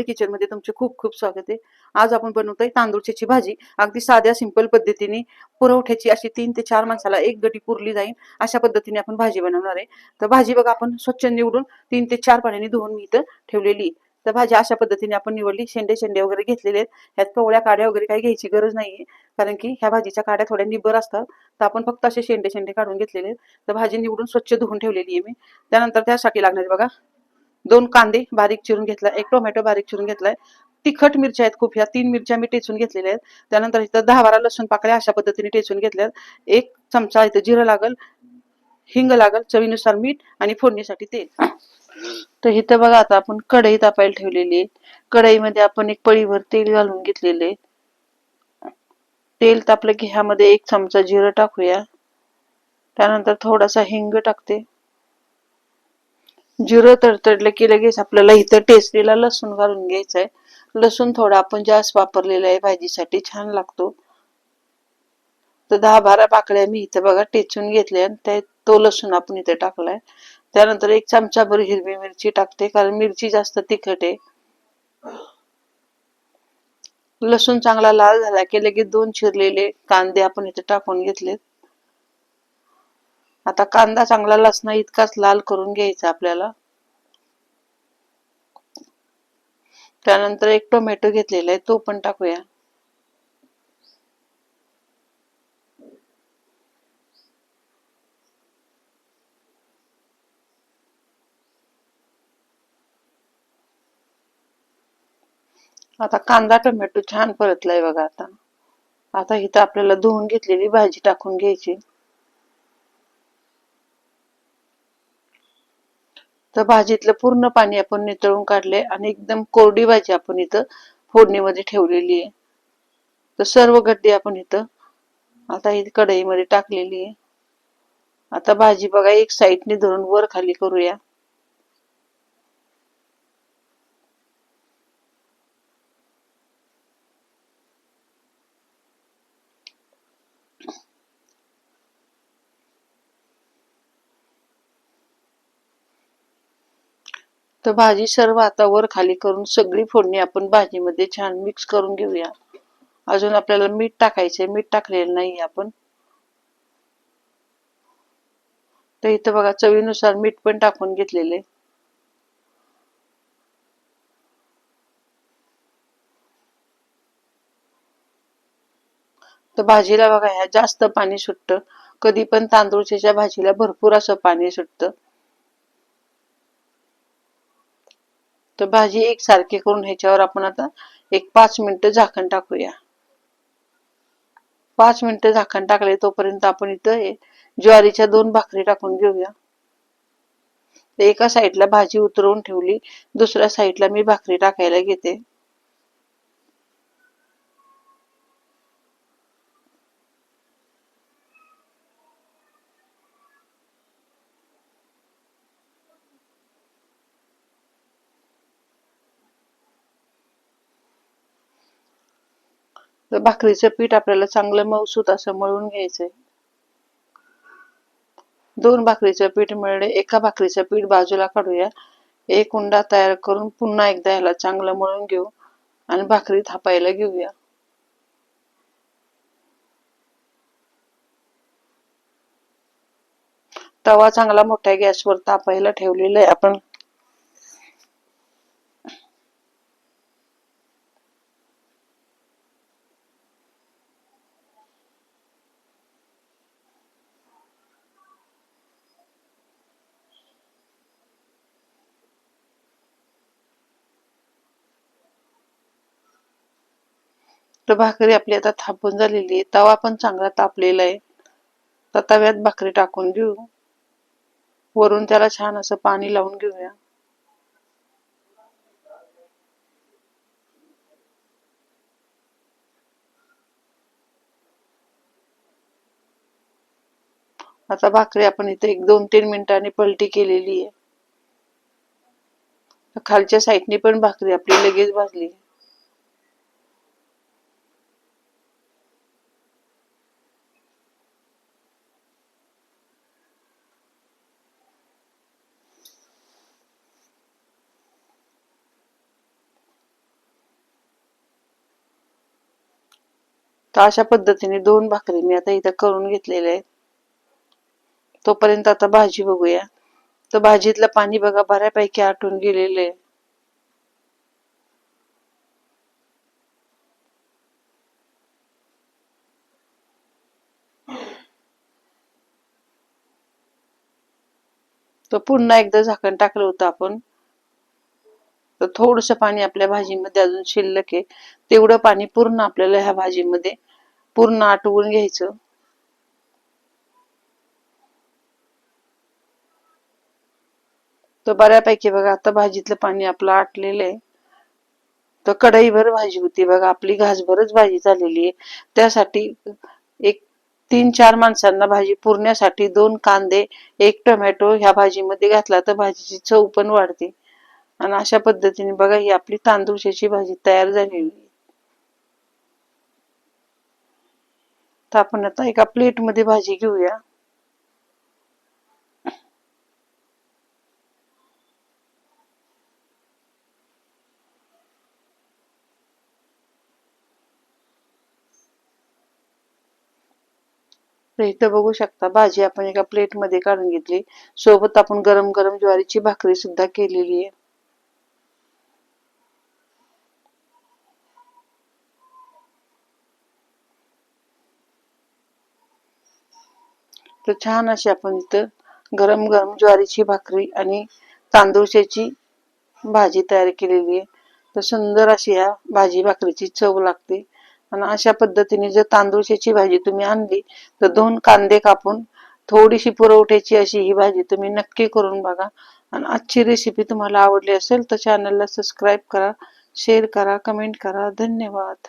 अंजली किचनमध्ये तुमचे खूप खूप स्वागत आहे. आज आपण बनवतोय तांदूळची भाजी. अगदी साध्या सिंपल पद्धतीने पुरवठ्याची अशी तीन ते चार माणसाला एक गटी पुरली जाईल. अशा पद्धतीने आपण भाजी बनवणार आहे. तर भाजी बघा आपण स्वच्छ निवडून तीन ते चार पाण्याने धुवून मी इथं ठेवलेली तर भाजी अशा पद्धतीने आपण निवडली. शेंडे शेंडे वगैरे घेतलेले आहेत. ह्यात कवळ्या काड्या वगैरे काही घ्यायची गरज नाहीये कारण की ह्या भाजीच्या काड्या थोड्या निबर असतात. तर आपण फक्त असे शेंडे शेंडे काढून घेतलेले आहेत. तर भाजी निवडून स्वच्छ धुवून ठेवलेली आहे मी. त्यानंतर त्यासाठी लागणारे बघा दोन कांदे बारीक चिरून घेतला एक टोमॅटो बारीक चिरून घेतलाय. तिखट मिरच्या आहेत खूप ह्या तीन मिरच्या मी टेचून घेतलेल्या आहेत. त्यानंतर इथं दहा बारा लसूण पाकळ्या अशा पद्धतीने टेचून घेतल्यात एक चमचा इथं जिरं लागल हिंग लागल चवीनुसार मीठ आणि फोडणीसाठी तेल. तर इथं बघा आता आपण कढई तापायला ठेवलेली आहे. कढईमध्ये आपण एक पळीभर तेल घालून घेतलेले तेल तापलं की ह्यामध्ये एक चमचा जिरं टाकूया. त्यानंतर थोडासा हिंग टाकते. जिरं तडतडलं की लगेच आपल्याला इथं टेस्टीला लसूण घालून घ्यायचं आहे लसूण थोडा आपण जास्त वापरलेला आहे भाजीसाठी छान लागतो. तर दहा बारा पाकळ्या मी इथं बघा टेचून घेतल्या ते तो लसूण आपण इथे टाकलाय. त्यानंतर एक चमचाभर हिरवी मिरची टाकते कारण मिरची जास्त तिखट आहे. लसूण चांगला लाल झाला की लगेच दोन चिरलेले कांदे आपण इथे टाकून घेतलेत. आता कांदा चांगला लसणा इतकाच लाल करून घ्यायचा आपल्याला. त्यानंतर एक टोमॅटो घेतलेला आहे तो पण टाकूया. आता कांदा टोमॅटो छान परतलाय बघा आता. आता इथं आपल्याला धुवून घेतलेली भाजी टाकून घ्यायची. तर भाजीतलं पूर्ण पाणी आपण नितळून काढले आणि एकदम कोरडी भाजी आपण इथं फोडणीमध्ये ठेवलेली आहे. तर सर्व गड्डी आपण इथं आता ही कढईमध्ये टाकलेली आहे. आता भाजी बघा एक साईडने धरून वर खाली करूया. तर भाजी सर्व आता वर खाली करून सगळी फोडणी आपण भाजीमध्ये छान मिक्स करून घेऊया. अजून आपल्याला मीठ टाकायचंय. मीठ टाकलेलं नाही आपण. तर इथं बघा चवीनुसार मीठ पण टाकून घेतलेले तर भाजीला बघा ह्या जास्त पाणी सुटतं. कधी पण तांदूळच्या भाजीला भरपूर असं पाणी सुटतं. तर भाजी एकसारखी करून ह्याच्यावर आपण आता एक पाच मिनिटं झाकण टाकूया. पाच मिनिटं झाकण टाकले तोपर्यंत आपण इथं ज्वारीच्या दोन भाकरी टाकून घेऊया. एका साईडला भाजी उतरवून ठेवली दुसऱ्या साईडला मी भाकरी टाकायला घेते. तर भाकरीचं पीठ आपल्याला चांगलं मऊसूत असं मळून घ्यायचंय. दोन भाकरीचं पीठ मिळले एका भाकरीचं पीठ बाजूला काढूया. एक उंडा तयार करून पुन्हा एकदा ह्याला चांगलं मळून घेऊ आणि भाकरी थापायला घेऊया. तवा चांगला मोठ्या गॅसवर तापायला ठेवलेला आहे. आपण तर भाकरी आपली आता थापून झालेली आहे. तवा पण चांगला तापलेला आहे. तर तव्यात भाकरी टाकून घेऊ वरून त्याला छान असं पाणी लावून घेऊया. आता भाकरी आपण इथे एक दोन तीन मिनिटांनी पलटी केलेली आहे. खालच्या साईडने पण भाकरी आपली लगेच भाजली तर अशा पद्धतीने दोन भाकरी मी आता इथं करून घेतलेल्या आहेत. तोपर्यंत आता भाजी बघूया. तर भाजीतलं पाणी बघा बऱ्यापैकी आटून गेलेलं आहे. तर पुन्हा एकदा झाकण टाकलं होतं आपण. तर थोडस पाणी आपल्या भाजीमध्ये अजून शिल्लक आहे. तेवढं पाणी पूर्ण आपल्याला ह्या भाजीमध्ये पूर्ण आटवून घ्यायचं. तर बऱ्यापैकी बघा आता भाजीतलं पाणी आपलं आटलेलं आहे. तर कढईभर भाजी होती बघा आपली घासभरच भाजी झालेली आहे. त्यासाठी एक तीन चार माणसांना भाजी पुरण्यासाठी दोन कांदे एक टोमॅटो ह्या भाजीमध्ये घातला तर भाजीची चव पण वाढते. आणि अशा पद्धतीने बघा ही आपली तांदूळशाची भाजी तयार झालेली तर आपण आता एका प्लेटमध्ये भाजी घेऊया. तर इथं बघू शकता भाजी आपण एका प्लेटमध्ये काढून घेतली. सोबत आपण गरम गरम ज्वारीची भाकरी सुद्धा केलेली आहे. तर छान अशी आपण इथं गरम गरम ज्वारीची भाकरी आणि तांदूळशाची भाजी तयार केलेली आहे. तर सुंदर अशी ह्या भाजी भाकरीची चव लागते. आणि अशा पद्धतीने जर तांदूळशाची भाजी तुम्ही आणली तर दोन कांदे कापून थोडीशी पुरवठ्याची अशी ही भाजी तुम्ही नक्की करून बघा. आणि आजची रेसिपी तुम्हाला आवडली असेल तर चॅनलला सबस्क्राईब करा शेअर करा कमेंट करा. धन्यवाद.